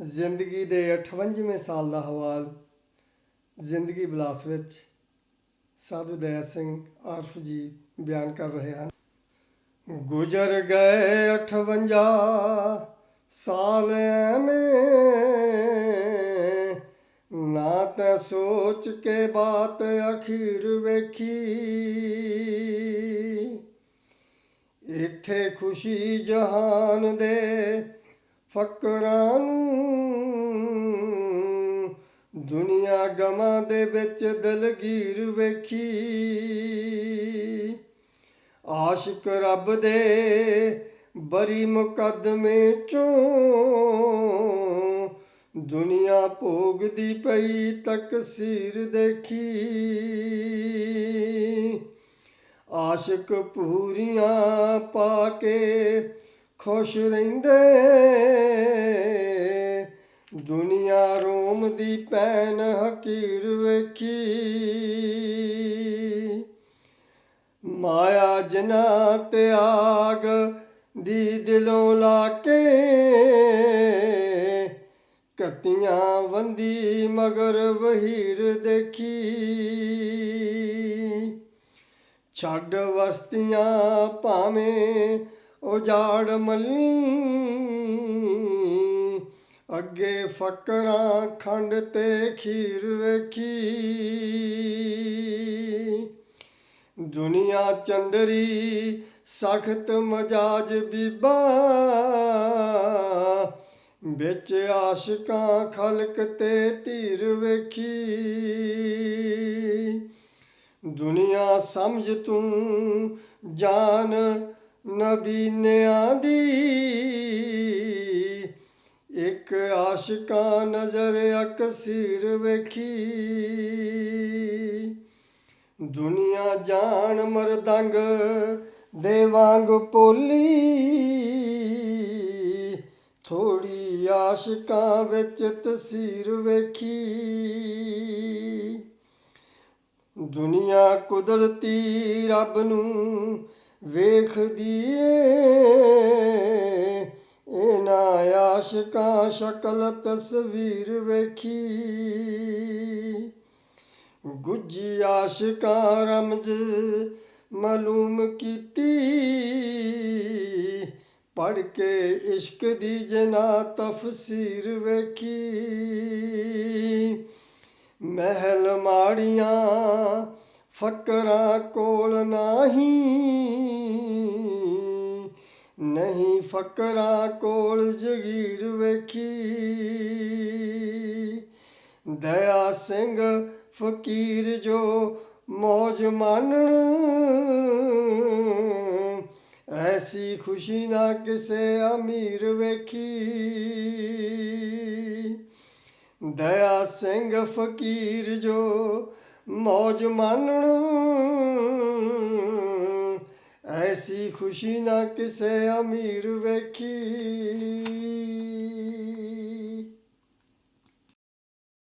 ਜ਼ਿੰਦਗੀ ਦੇ 58ਵੇਂ ਸਾਲ ਦਾ ਹਵਾਲ, ਜ਼ਿੰਦਗੀ ਬਲਾਸ ਵਿੱਚ ਸਾਧੂ ਦਇਆ ਸਿੰਘ ਆਰਫ ਜੀ ਬਿਆਨ ਕਰ ਰਹੇ ਹਨ। ਗੁਜ਼ਰ ਗਏ 58 ਸਾਲ ਐਵੇਂ, ਨਾ ਤੈ ਸੋਚ ਕੇ ਬਾਤ ਅਖੀਰ ਵੇਖੀ। ਇੱਥੇ ਖੁਸ਼ੀ ਜਹਾਨ ਦੇ ਫਕਰਾਂ ਨੂੰ ਦੁਨੀਆ ਗਮਾਂ ਦੇ ਵਿੱਚ ਦਲਗੀਰ ਵੇਖੀ। ਆਸ਼ਿਕ ਰੱਬ ਦੇ ਬਰੀ ਮੁਕੱਦਮੇ ਚੋਂ ਦੁਨੀਆ ਭੋਗਦੀ ਪਈ ਤਕਸੀਰ ਦੇਖੀ। ਆਸ਼ਿਕ ਪੂਰੀਆਂ ਪਾ ਕੇ ਖੁਸ਼ ਰਹਿੰਦੇ। ਦੁਨੀਆ ਰੋਮ ਦੀ ਪੈਨ ਹਕੀਰ ਵੇਖੀ। ਮਾਇਆ ਜਨਾ ਤਿਆਗ ਦੀ ਦਿਲੋਂ ਲਾ ਕੇ। ਕਤੀਆਂ ਵੰਦੀ ਮਗਰ ਵਹੀਰ ਦੇਖੀ। ਛੱਡ ਵਸਤੀਆਂ ਭਾਵੇਂ ਉਜਾੜ ਮੱਲੀ। ਅੱਗੇ ਫਕਰਾਂ ਖੰਡ ਤੇ ਖੀਰ ਵੇਖੀ। ਦੁਨੀਆ ਚੰਦਰੀ ਸਖਤ ਮਜਾਜ ਬੀਬਾ। ਵਿੱਚ ਆਸ਼ਿਕਾਂ ਖਲਕ ਤੇ ਧੀਰ ਵੇਖੀ। ਦੁਨੀਆ ਸਮਝ ਤੂੰ ਜਾਨ ਨਬੀਨਿਆਂ ਦੀ। ਇੱਕ ਆਸ਼ਿਕਾਂ ਨਜ਼ਰ ਅਕਸੀਰ ਵੇਖੀ। ਦੁਨੀਆ ਜਾਣ ਮਰਦੰਗ ਦੇ ਵਾਂਗ ਪੋਲੀ। ਥੋੜੀ ਆਸ਼ਿਕਾਂ ਵਿੱਚ ਤਸਵੀਰ ਵੇਖੀ। ਦੁਨੀਆ ਕੁਦਰਤੀ ਰੱਬ ਨੂੰ ਵੇਖਦੀ ਏ ਇਹਨਾਂ ਆਸ਼ਿਕਾਂ ਸ਼ਕਲ ਤਸਵੀਰ ਵੇਖੀ। ਗੁੱਜੀ ਆਸ਼ਕਾਂ ਰਮਜ ਮਾਲੂਮ ਕੀਤੀ। ਪੜ ਕੇ ਇਸ਼ਕ ਦੀ ਜਨਾ ਤਫਸੀਰ ਵੇਖੀ। ਮਹਿਲ ਮਾੜੀਆਂ ਫਕਰਾਂ ਕੋਲ ਨਹੀਂ। ਨਹੀਂ ਫਕਰਾਂ ਕੋਲ ਜਗੀਰ ਵੇਖੀ। ਦਇਆ ਸਿੰਘ ਫਕੀਰ ਜੋ ਮੌਜ ਮਾਨਣ। ਐਸੀ ਖੁਸ਼ੀ ਨਾ ਕਿਸੇ ਅਮੀਰ ਵੇਖੀ। ਦਇਆ ਸਿੰਘ ਫਕੀਰ ਜੋ ਮੌਜ ਮਾਨਣ। ਐਸੀ ਖੁਸ਼ੀ ਨਾ ਕਿਸੇ ਅਮੀਰ ਵੇਖੀ।